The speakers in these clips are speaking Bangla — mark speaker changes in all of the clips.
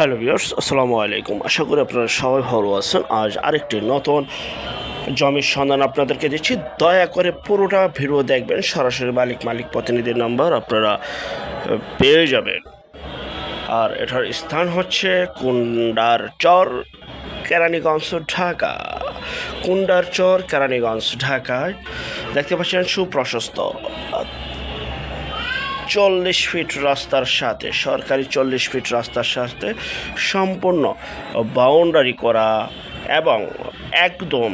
Speaker 1: হ্যালো ভিউয়ার্স, আসসালামু আলাইকুম। আশা করি আপনারা সবাই ভালো আছেন। আজ আরেকটি নতুন জমির সন্ধান আপনাদেরকে দিচ্ছি। দয়া করে পুরোটা ভিডিও দেখবেন। সরাসরি মালিক মালিক প্রতিনিধির নাম্বার আপনারা পেয়ে যাবেন। আর এটার স্থান হচ্ছে কুন্ডার চর, কেরানীগঞ্জ, ঢাকা। কুন্ডার চর, কেরানীগঞ্জ, ঢাকায়। দেখতে পাচ্ছেন সুপ্রশস্ত। চল্লিশ ফিট রাস্তার সাথে, সরকারি চল্লিশ ফিট রাস্তার সাথে সম্পূর্ণ বাউন্ডারি করা এবং একদম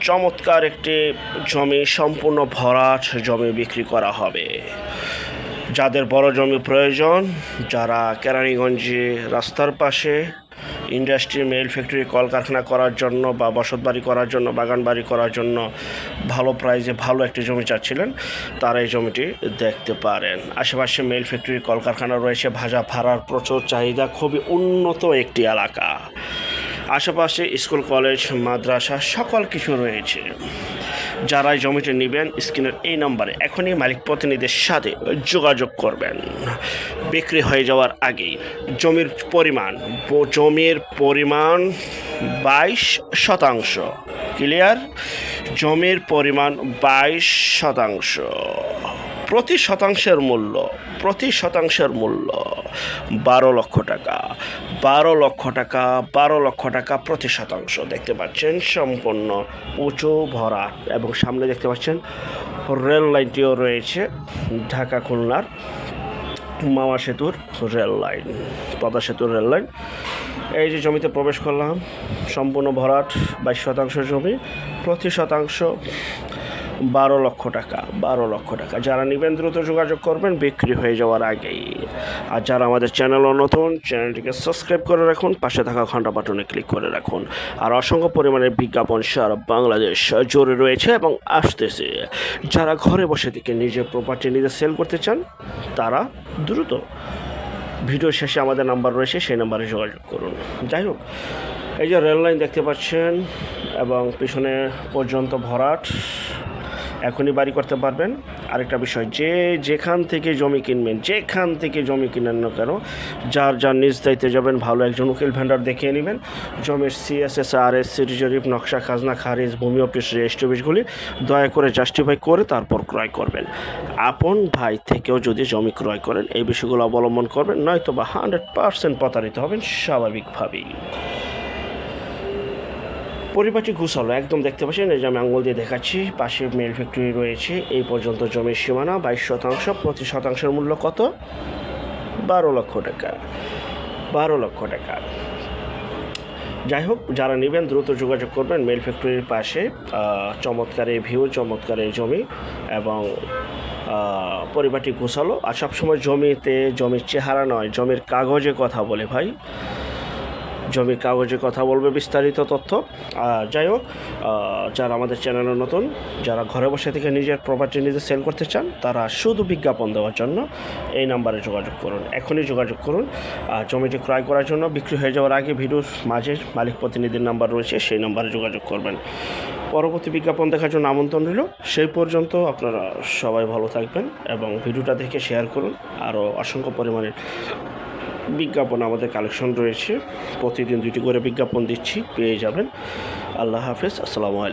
Speaker 1: চমৎকার একটি জমি, সম্পূর্ণ ভরাট জমি বিক্রি করা হবে। যাদের বড় জমি প্রয়োজন, যারা কেরানীগঞ্জে রাস্তার পাশে ইন্ডাস্ট্রি, মেল ফ্যাক্টরি, কলকারখানা করার জন্য বা বসত বাড়ি করার জন্য বাগান বাড়ি করার জন্য ভালো প্রাইজে ভালো একটি জমি চাচ্ছিলেন, তারা এই জমিটি দেখতে পারেন। আশেপাশে মেল ফ্যাক্টরি, কলকারখানা রয়েছে, ভাজা ভাড়ার প্রচুর চাহিদা, খুবই উন্নত একটি এলাকা। আশেপাশে স্কুল, কলেজ, মাদ্রাসা সকল কিছু রয়েছে। যারা জমিটি নেবেন, স্ক্রিনের এই নাম্বারে এখনই মালিক প্রতিনিধির সাথে যোগাযোগ করবেন। বিক্রি হয়ে যাওয়ার আগে জমির পরিমাণ জমির পরিমাণ বাইশ শতাংশ। ক্লিয়ার? জমির পরিমাণ বাইশ শতাংশ। প্রতি শতাংশের মূল্য, প্রতি শতাংশের মূল্য বারো লক্ষ টাকা। বারো লক্ষ টাকা, বারো লক্ষ টাকা প্রতি শতাংশ। দেখতে পাচ্ছেন সম্পূর্ণ উঁচু ভরা এবং সামনে দেখতে পাচ্ছেন রেল লাইনটিও রয়েছে, ঢাকা খুলনার মামা সেতুর রেল লাইন পদা সেতুর রেল লাইন। এই যে জমিতে প্রবেশ করলাম, সম্পূর্ণ ভরাট, বাইশ শতাংশ জমি প্রতি শতাংশ, বারো লক্ষ টাকা, বারো লক্ষ টাকা। যারা নেবেন দ্রুত যোগাযোগ করবেন, বিক্রি হয়ে যাওয়ার আগেই। আর যারা আমাদের চ্যানেলও নতুন চ্যানেলটিকে সাবস্ক্রাইব করে রাখুন, পাশে থাকা ঘণ্টা বাটনে ক্লিক করে রাখুন। আর অসংখ্য পরিমাণের বিজ্ঞাপন সারা বাংলাদেশ জোরে রয়েছে এবং আসতেছে। যারা ঘরে বসে থেকে নিজের প্রপার্টি নিজে সেল করতে চান, তারা দ্রুত ভিডিও শেষে আমাদের নাম্বার রয়েছে, সেই নাম্বারে যোগাযোগ করুন। যাই হোক, এই যে রেল লাইন দেখতে পাচ্ছেন এবং পিছনে পর্যন্ত ভরাট, এখনই বাড়ি করতে পারবেন। আরেকটা বিষয়, যে যেখান থেকে জমি কিনবেন, যেখান থেকে জমি কিনেন না কেন, যার যার নিজ দায়িত্বে যাবেন, ভালো একজন উকিল ভেন্ডার দেখিয়ে নেবেন। জমির সিএসএস আর এস সিটি জরিপ নকশা, খাজনা, খারিজ, ভূমি অফিস রেজিস্ট্রি অফিসগুলি দয়া করে জাস্টিফাই করে তারপর ক্রয় করবেন। আপন ভাই থেকেও যদি জমি ক্রয় করেন, এই বিষয়গুলো অবলম্বন করবেন নয়তো বা হান্ড্রেড পার্সেন্ট প্রতারিত হবেন স্বাভাবিকভাবেই। পরিপাটি ঘুষালো, একদম দেখতে পাচ্ছেন, এই যে আমি আঙুল দিয়ে দেখাচ্ছি, পাশে মেল ফ্যাক্টরি রয়েছে, এই পর্যন্ত জমির সীমানা, বাইশ শতাংশ প্রতি শতাংশের মূল্য কত? বারো লক্ষ টাকা, বারো লক্ষ টাকা। যাই হোক, যারা নেবেন, দ্রুত যোগাযোগ করবেন মেল ফ্যাক্টরির পাশে চমৎকার এই ভিউ চমৎকার এই জমি, এবং পরিবারটি গোছালো আর সবসময় জমিতে, জমির চেহারা নয়, জমির কাগজে কথা বলে ভাই। জমির কাগজে কথা বলবে বিস্তারিত তথ্য। আর যাই হোক যারা আমাদের চ্যানেলে নতুন, যারা ঘরে বসে থেকে নিজের প্রপার্টি নিজে সেল করতে চান, তারা শুধু বিজ্ঞাপন দেওয়ার জন্য এই নাম্বারে যোগাযোগ করুন। এখনই যোগাযোগ করুন। জমিটি ক্রয় করার জন্য বিক্রি হয়ে যাওয়ার আগে ভিডিওর মাঝে মালিক প্রতিনিধির নাম্বার রয়েছে, সেই নাম্বারে যোগাযোগ করবেন। পরবর্তী বিজ্ঞাপন দেখার জন্য আমন্ত্রণ রইল। সেই পর্যন্ত আপনারা সবাই ভালো থাকবেন এবং ভিডিওটা দেখে শেয়ার করুন। আরও অসংখ্য পরিমাণের বিজ্ঞাপন আমাদের কালেকশন রয়েছে। প্রতিদিন দুটি করে বিজ্ঞাপন দিচ্ছি, পেয়ে যাবেন। আল্লাহ হাফেজ, আসসালামু আলাইকুম।